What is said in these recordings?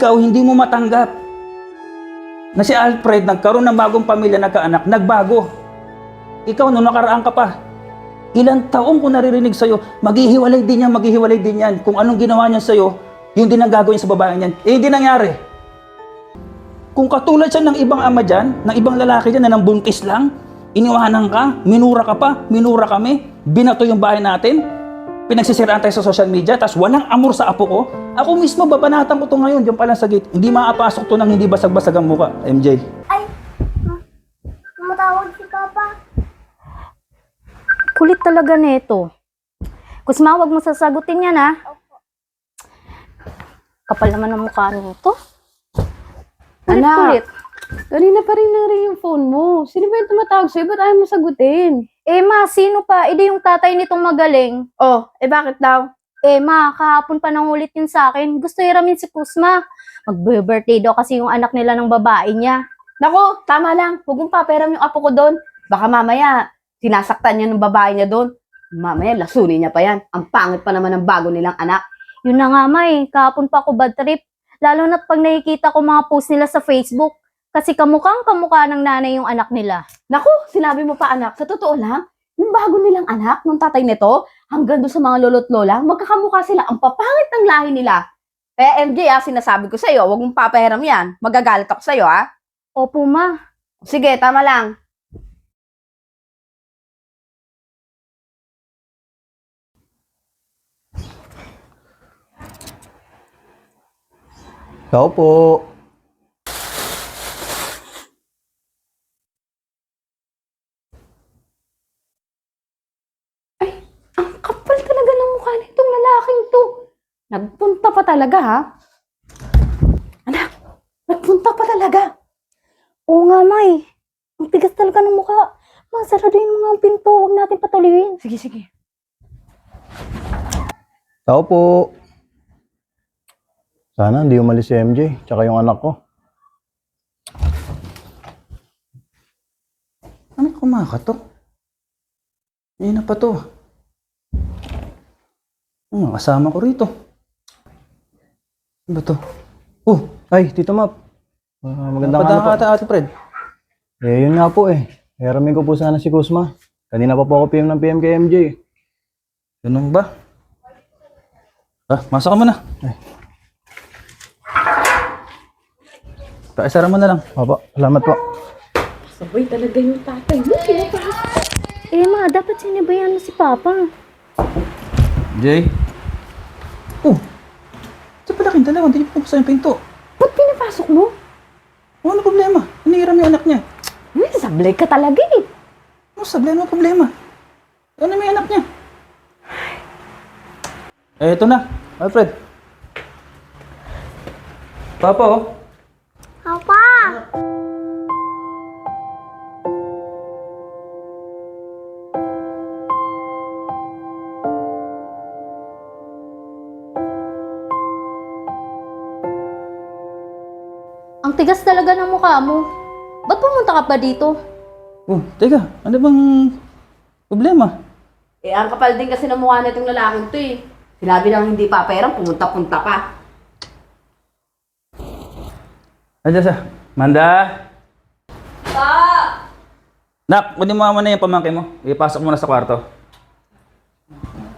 ikaw hindi mo matanggap na si Alfred nagkaroon ng bagong pamilya, nagkaanak, nagbago. Ikaw, nung nakaraan ka pa, ilang taong ko naririnig sa'yo, maghihiwalay din yan, maghihiwalay din yan. Kung anong ginawa niya sa'yo, yun din ang gagawin sa babae niyan. Eh, hindi nangyari. Kung katulad siya ng ibang ama dyan, ng ibang lalaki dyan na nang buntis lang, iniwanan ka, minura ka pa, minura kami, binato yung bahay natin, pinagsisiraan tayo sa social media, tapos walang amor sa apo ko, ako mismo babanatan ko to ngayon, dyan pa lang sa gate. Hindi makapasok to nang hindi basag-basag ang muka, MJ. Ay, ma- tumatawag si Papa. Kulit talaga nito. Kusma, wag mo sasagutin yan ha. Kapal naman ang mukha nito. Kulit, Anak. kulit. Kanina pa rin nang yung phone mo. Sino ba yung tumatawag sa'yo? Ba't ayaw mo sagutin? Eh ma, sino pa? Edi yung tatay nitong magaling. Oh, eh bakit daw? Eh ma, kahapon pa nangulit yun sa akin. Gusto hiramin si Kusma. Mag-birthday daw kasi yung anak nila ng babae niya. Nako, tama lang. Huwag mong paperam yung apo ko doon. Baka mamaya, sinasaktan niya ng babae niya doon. Mamaya, lasunin niya pa yan. Ang pangit pa naman ng bago nilang anak. Yun na nga ma eh, kahapon pa ako bad trip. Lalo na't pag nakikita ko mga post nila sa Facebook. Kasi kamukhang kamukha ng nanay yung anak nila. Naku, sinabi mo pa anak. Sa totoo lang, yung bago nilang anak, nung tatay nito, hanggang doon sa mga lolo't lola, magkakamukha sila. Ang papangit ng lahi nila. Kaya MJ, ah, sinasabi ko sa'yo, huwag mong papahiram yan. Magagalit ako sa'yo, ah. Opo ma, Sige, tama lang. Tao po. Ang kapal talaga ng mukha nitong lalaking to. Pa talaga, ha? Anak, nagpunta pa talaga. Oo nga, May. Ang tigas talaga ng mukha. Masaraduin mo nga ang pinto. Huwag natin patuloyin. Sige, sige. Tao po. Sana hindi umalis si MJ, tsaka yung anak ko. Ano kumakatok? Yan na pa to. Ano, kasama ko rito. Ano ba to? Oh, ay, Tito Map. Ah, magandang ano po. ata, Ate Fred. Eh, yun nga po eh. Hiramin ko po sana si Kusma. Kanina pa po ako PM ng PM kay MJ. Ganun ba? Ah, masok ka muna. Paisara mo na lang. Opo, salamat po. Sabay talaga yung tatay mo. Eh, ma, dapat sinibayan mo si Papa. Jay? Oh! Palaking dalawa, hindi niyo buksan yung pinto. Ba't pinapasok mo? Oh, ano problema? Hinihiram yung anak niya. Hmm, sablay ka talaga eh. Ano sabi? Ano problema? Ano may anak niya? Eh, ito na. Alfred. Papa, oh. Papa! Ang tigas talaga ng mukha mo. Ba't pumunta ka pa dito? Oh, teka. Ano bang problema? Eh, ang kapal din kasi ng mukha nitong lalaking to eh. Sinabi lang hindi paperang, pumunta-punta pa. Andiyan sa. Manda! Pa! Nak, kunin mo naman na yung pamangkin mo. Ipasok mo na sa kwarto.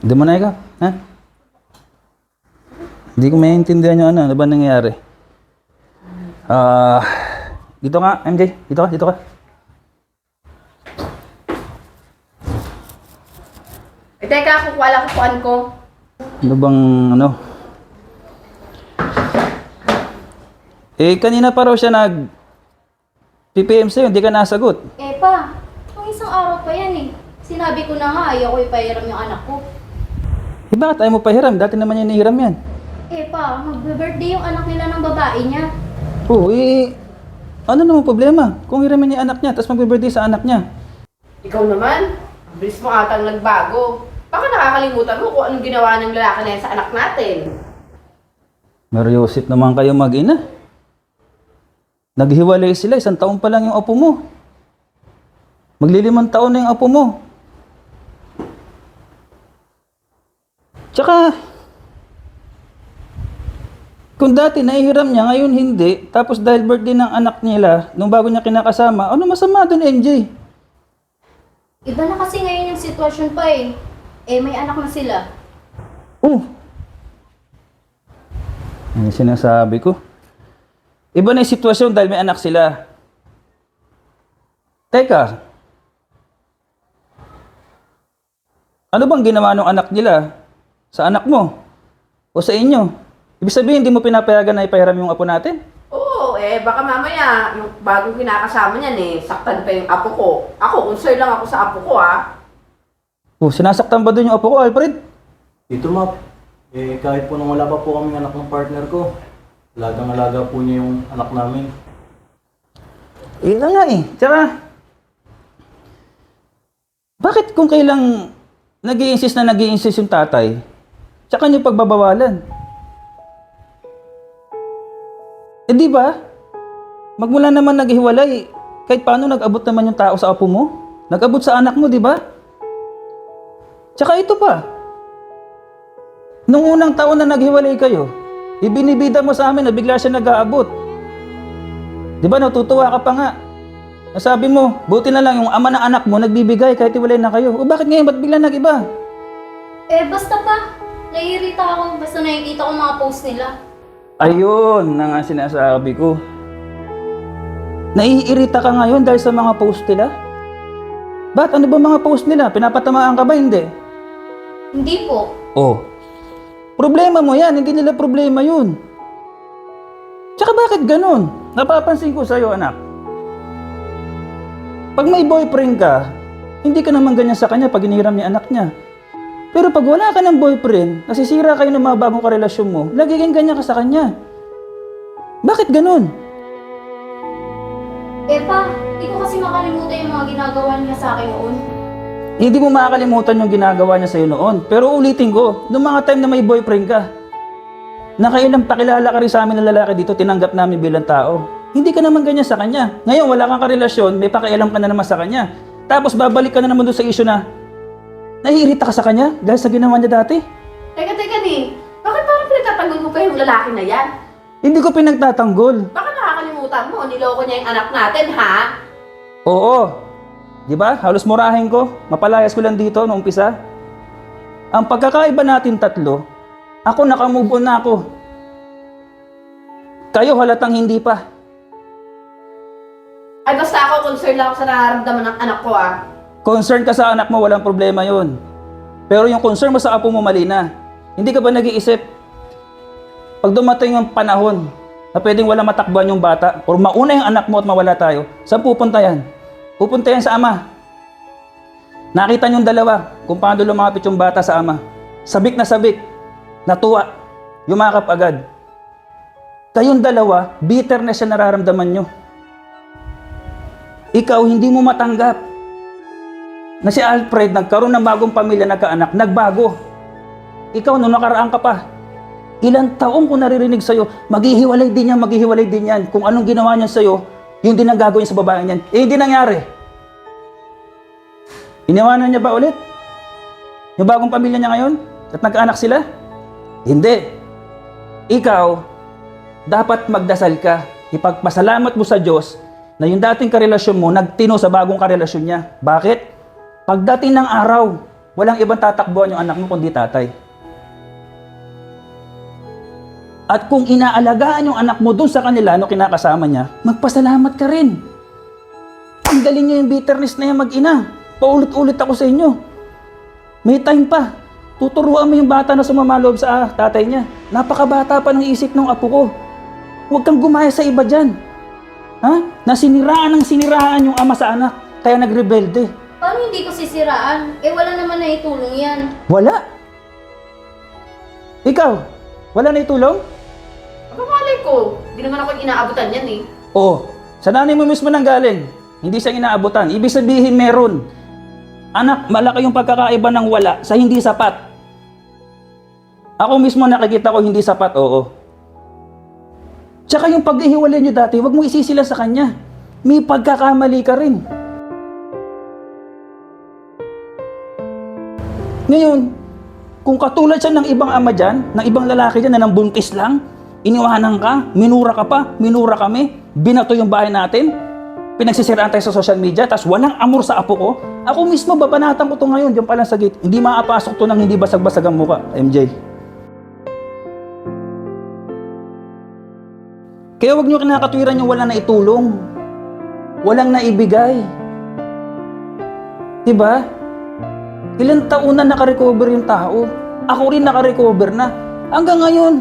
Hindi mo na ikaw, ha? Hindi ko maintindihan yung ano, ano ba nangyayari? Ah, dito nga, MJ. Dito ka, dito ka. Eh, teka, kukuha lang kukuhan ko. Ano bang ano? Eh, kanina pa raw siya nag PPM sa'yo, hindi ka nasagot. Eh, pa. Kung isang araw pa yan eh. Sinabi ko na nga, ayaw ko ipahiram yung anak ko. Eh, bakit ayaw mo pahiram? Dati naman yan nihiram yan. Eh, pa, magbe-birthday yung anak nila ng babae niya. Oo, eh, ano naman problema? Kung hiramin niya anak niya, tapos magbe-birthday sa anak niya. Ikaw naman, ang bilis mo atang nagbago. Baka nakakalimutan mo kung anong ginawa ng lalaki na yan sa anak natin. Mariusip naman kayo mag-ina. Naghiwalay sila, isang taon pa lang yung apo mo. Maglilimang taon na yung apo mo. Tsaka, Kung dati nahihiram niya, ngayon hindi, tapos dahil birthday ng anak nila, nung bago niya kinakasama, ano masama doon, MJ? Iba na kasi ngayon yung sitwasyon pa eh. Eh, may anak na sila. Oh! Ano yung sinasabi ko? Iba na yung sitwasyon dahil may anak sila. Teka. Ano bang ginawa ng anak nila? Sa anak mo? O sa inyo? Ibig sabihin, hindi mo pinapayagan na ipahiram yung apo natin? Oo, eh baka mamaya yung bagong kinakasama niyan eh, saktan pa yung apo ko. Ako, concern lang ako sa apo ko ah. Oh, sinasaktan ba doon yung apo ko, Alfred? Dito map, eh kahit po nung wala pa po kaming anak ng partner ko, alagang alaga po niya yung anak namin. Eh, na nga eh. Tsaka, bakit kung kailang nag insist na nag insist yung tatay, tsaka niyo pagbabawalan? Eh di ba? Magmula naman naghiwalay, kahit paano nag-abot naman yung tao sa apo mo? Nag-abot sa anak mo, di ba? Tsaka ito pa. Nung unang taon na naghiwalay kayo, ibinibida mo sa amin na bigla siya nag-aabot. Di ba natutuwa ka pa nga? Nasabi mo, buti na lang yung ama ng anak mo nagbibigay kahit iwalay na kayo. O bakit ngayon, ba't bigla nag-iba? Eh, basta pa. Naiirita ako basta nakikita ko mga post nila. Ayun na nga sinasabi ko. Naiirita ka ngayon dahil sa mga post nila? Ba't ano ba mga post nila? Pinapatamaan ka ba? Hindi. Hindi po. Oh. Problema mo yan, hindi nila problema yun. Tsaka bakit ganun? Napapansin ko sa'yo, anak. Pag may boyfriend ka, hindi ka naman ganyan sa kanya pag inihiram niya anak niya. Pero pag wala ka ng boyfriend, nasisira kayo ng mga bagong karelasyon mo, lagiging ganyan ka sa kanya. Bakit ganun? Eh pa, di ko kasi makalimutan yung mga ginagawa niya sa akin noon. Hindi mo makakalimutan yung ginagawa niya sa'yo noon. Pero ulitin ko, noong mga time na may boyfriend ka, nakailang pakilala ka rin sa amin ng lalaki dito, tinanggap namin bilang tao. Hindi ka naman ganyan sa kanya. Ngayon, wala kang karelasyon, may pakialam ka na naman sa kanya. Tapos babalik ka na naman doon sa issue na, naiirita ka sa kanya dahil sa ginawa niya dati. Teka, teka ni, bakit parang pinagtatanggol mo pa yung lalaki na yan? Hindi ko pinagtatanggol. Baka nakakalimutan mo, niloko niya yung anak natin ha? Oo. Di ba? Halos murahin ko. Mapalayas ko lang dito noong umpisa. Ang pagkakaiba natin tatlo, ako nakamove on na ako. Kayo halatang hindi pa. Ay basta ako, concern lang ako sa nararamdaman ng anak ko ah. Concern ka sa anak mo, walang problema yon. Pero yung concern mo sa apo mo, mali na. Hindi ka ba nag-iisip? Pag dumating yung panahon na pwedeng wala matakbuhan yung bata or mauna yung anak mo at mawala tayo, saan pupunta yan? Pupunta yan sa ama. Nakita niyong dalawa kung paano lumapit yung bata sa ama. Sabik na sabik. Natuwa. Yumakap agad. Kayong dalawa, bitterness siya nararamdaman nyo. Ikaw, hindi mo matanggap na si Alfred nagkaroon ng bagong pamilya, nagkaanak, nagbago. Ikaw, nung nakaraan ka pa, ilang taong ko naririnig sa'yo, maghihiwalay din yan, maghihiwalay din yan. Kung anong ginawa niya sa'yo, yun din ang gagawin sa babae niyan. Eh, hindi nangyari. Iniwanan niya ba ulit? Yung bagong pamilya niya ngayon? At nagkaanak sila? Hindi. Ikaw, dapat magdasal ka. Ipagpasalamat mo sa Diyos na yung dating karelasyon mo nagtino sa bagong karelasyon niya. Bakit? Pagdating ng araw, walang ibang tatakbuhan yung anak mo kundi tatay. At kung inaalagaan yung anak mo doon sa kanila no kinakasama niya, magpasalamat ka rin. Tanggalin niyo yung bitterness na yan mag-ina. Paulit-ulit ako sa inyo. May time pa. Tuturuan mo yung bata na sumamaloob sa ah, tatay niya. Napakabata pa ng isip ng apo ko. Huwag kang gumaya sa iba dyan. Ha? Nasiniraan ng siniraan yung ama sa anak. Kaya nagrebelde. Paano hindi ko sisiraan? Eh, wala naman na itulong yan. Wala. Ikaw, wala na itulong? Ano malay ko? Hindi naman ako inaabutan yan eh. Oo. Sa nanay mo mismo nang galing. Hindi siya inaabutan. Ibig sabihin meron. Anak, malaki yung pagkakaiba ng wala sa hindi sapat. Ako mismo nakikita ko hindi sapat, oo. Tsaka yung paghihiwalay niyo dati, wag mo isisila sa kanya. May pagkakamali ka rin. Ngayon, kung katulad siya ng ibang ama dyan, ng ibang lalaki dyan na nang buntis lang, Iniwanan ka, minura ka pa, minura kami, binato yung bahay natin, pinagsisiraan tayo sa social media, tapos walang amor sa apo ko. Ako mismo, babanatan ko to ngayon, diyan pa lang sa gate. Hindi maapasok to nang hindi basag-basag ang muka, MJ. Kaya wag nyo kinakatwiran yung wala na itulong. Walang naibigay. Diba? Ilang taon na nakarecover yung tao. Ako rin nakarecover na. Hanggang ngayon,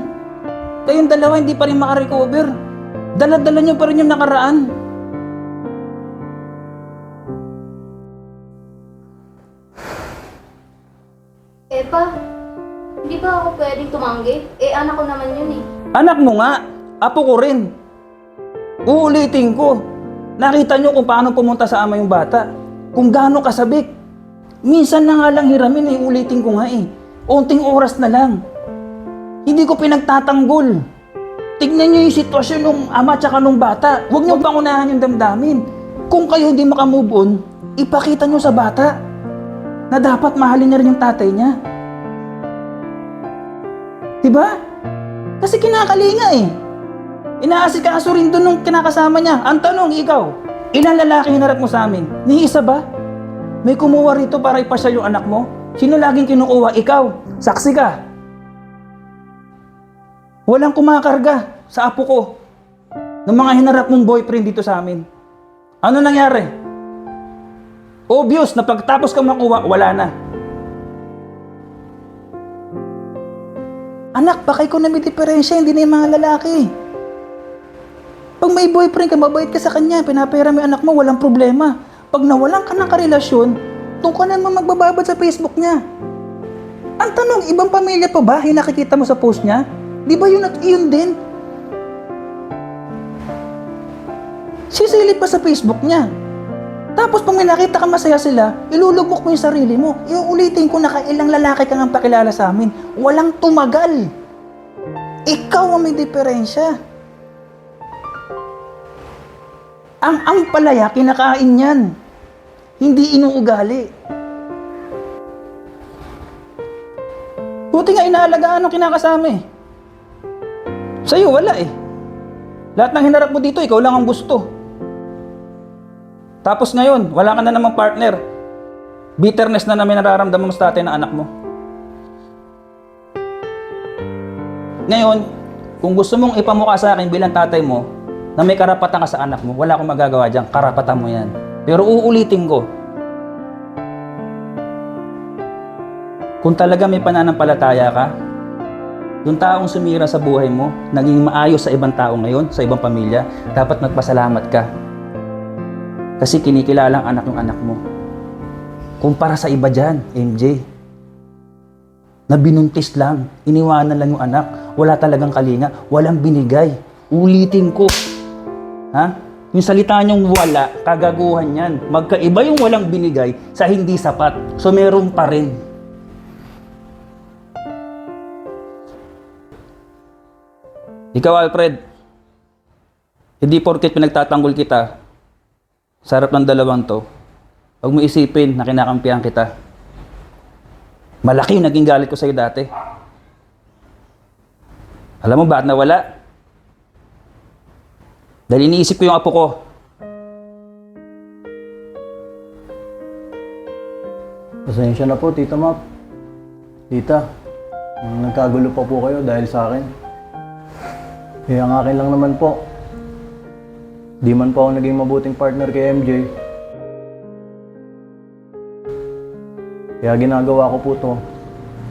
kayong dalawa hindi pa rin makarecover. Dala-dala nyo pa rin yung nakaraan. Eh pa, hindi ba ako pwedeng tumanggi? Eh anak ko naman yun eh. Anak mo nga, apo ko rin. Uulitin ko. Nakita nyo kung paano pumunta sa ama yung bata. Kung gaano kasabik. Minsan na nga lang hiramin eh, ulitin ko nga eh. Unting oras na lang. Hindi ko pinagtatanggol. Tignan nyo yung sitwasyon ng ama tsaka ng bata. Huwag nyo pangunahan yung damdamin. Kung kayo hindi makamove on, ipakita nyo sa bata na dapat mahalin niya rin yung tatay niya. Diba? Kasi kinakalinga eh. Inaasikaso rin doon nung kinakasama niya. Ang tanong, ikaw, ilang lalaki hinarap mo sa amin? Ni isa ba? May kumuha rito para ipasyal yung anak mo? Sino laging kinukuha? Ikaw. Saksi ka. Walang kumakarga sa apo ko ng mga hinarap mong boyfriend dito sa amin. Ano nangyari? Obvious na pagtapos ka makuha, wala na. Anak, baka ikaw na may diferensya, hindi na yung mga lalaki. Pag may boyfriend ka, mabait ka sa kanya, pinapera mo anak mo, walang problema. Pag nawalan ka ng karelasyon, doon ka naman magbababad sa Facebook niya. Ang tanong, ibang pamilya pa ba yung nakikita mo sa post niya? Di ba yun at yun din? Sisilip pa sa Facebook niya. Tapos pag may nakita ka masaya sila, ilulugmok mo yung sarili mo. Iuulitin ko na kailang lalaki ka nga pakilala sa amin. Walang tumagal. Ikaw ang may diferensya. Ang ang palaya, kinakain yan. Hindi inuugali. Buti nga inaalagaan ng kinakasama eh. Sa'yo, wala eh. Lahat ng hinarap mo dito, ikaw lang ang gusto. Tapos ngayon, wala ka na namang partner. Bitterness na namin nararamdaman mo sa tatay ng anak mo. Ngayon, kung gusto mong ipamukha sa akin bilang tatay mo, na may karapatan ka sa anak mo, wala akong magagawa dyan. Karapatan mo yan. Pero uulitin ko, kung talaga may pananampalataya ka, yung taong sumira sa buhay mo, naging maayos sa ibang tao ngayon, sa ibang pamilya, dapat magpasalamat ka. Kasi kinikilalang anak yung anak mo. Kumpara sa iba dyan, MJ, na binuntis lang, iniwanan lang yung anak, wala talagang kalinga, walang binigay. Ulitin ko. Ha? Yung salita niyong wala, kagaguhan yan. Magkaiba yung walang binigay sa hindi sapat. So meron pa rin. Ikaw, Alfred, hindi porket pinagtatanggol kita sa harap ng dalawang to, huwag mo isipin na kinakampihan kita. Malaki yung naging galit ko sa'yo dati. Alam mo bakit nawala? Dahil iniisip ko yung apo ko. Pasensya na po, Tita Map. Tita, nagkagulo pa po kayo dahil sa akin. Eh, ang akin lang naman po. Di man po ako naging mabuting partner kay MJ. Kaya ginagawa ko po to.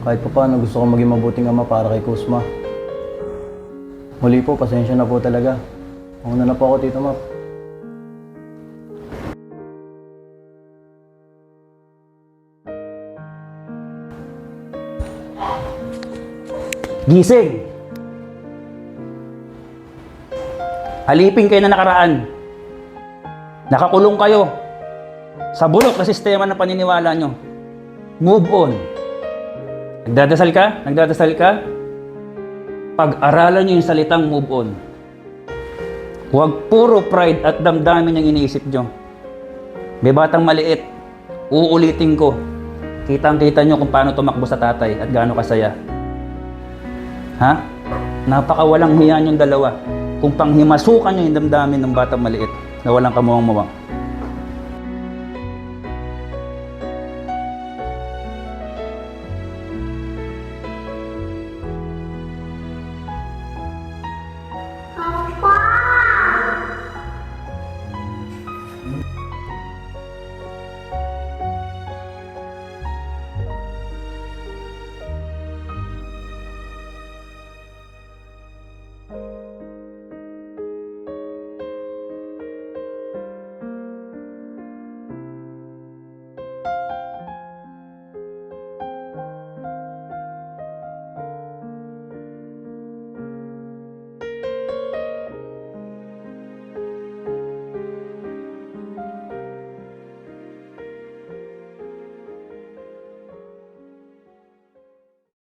Kahit pa paano gusto ko maging mabuting ama para kay Kusma. Muli po, pasensya na po talaga. Una na po ako, Tita Map. Gising! Halipin kayo na nakaraan. Nakakulong kayo sa bulok na sistema ng paniniwala nyo. Move on. Nagdadasal ka? Nagdadasal ka? Pag-aralan nyo yung salitang move on. Huwag puro pride at damdamin yung iniisip nyo. May batang maliit. Uulitin ko. Kitang-kita nyo kung paano tumakbo sa tatay at gaano kasaya. Ha? Napakawalang hiyan yung dalawa. Kung panghimasukan nyo yung damdamin ng batang maliit na walang kamuwang mawang.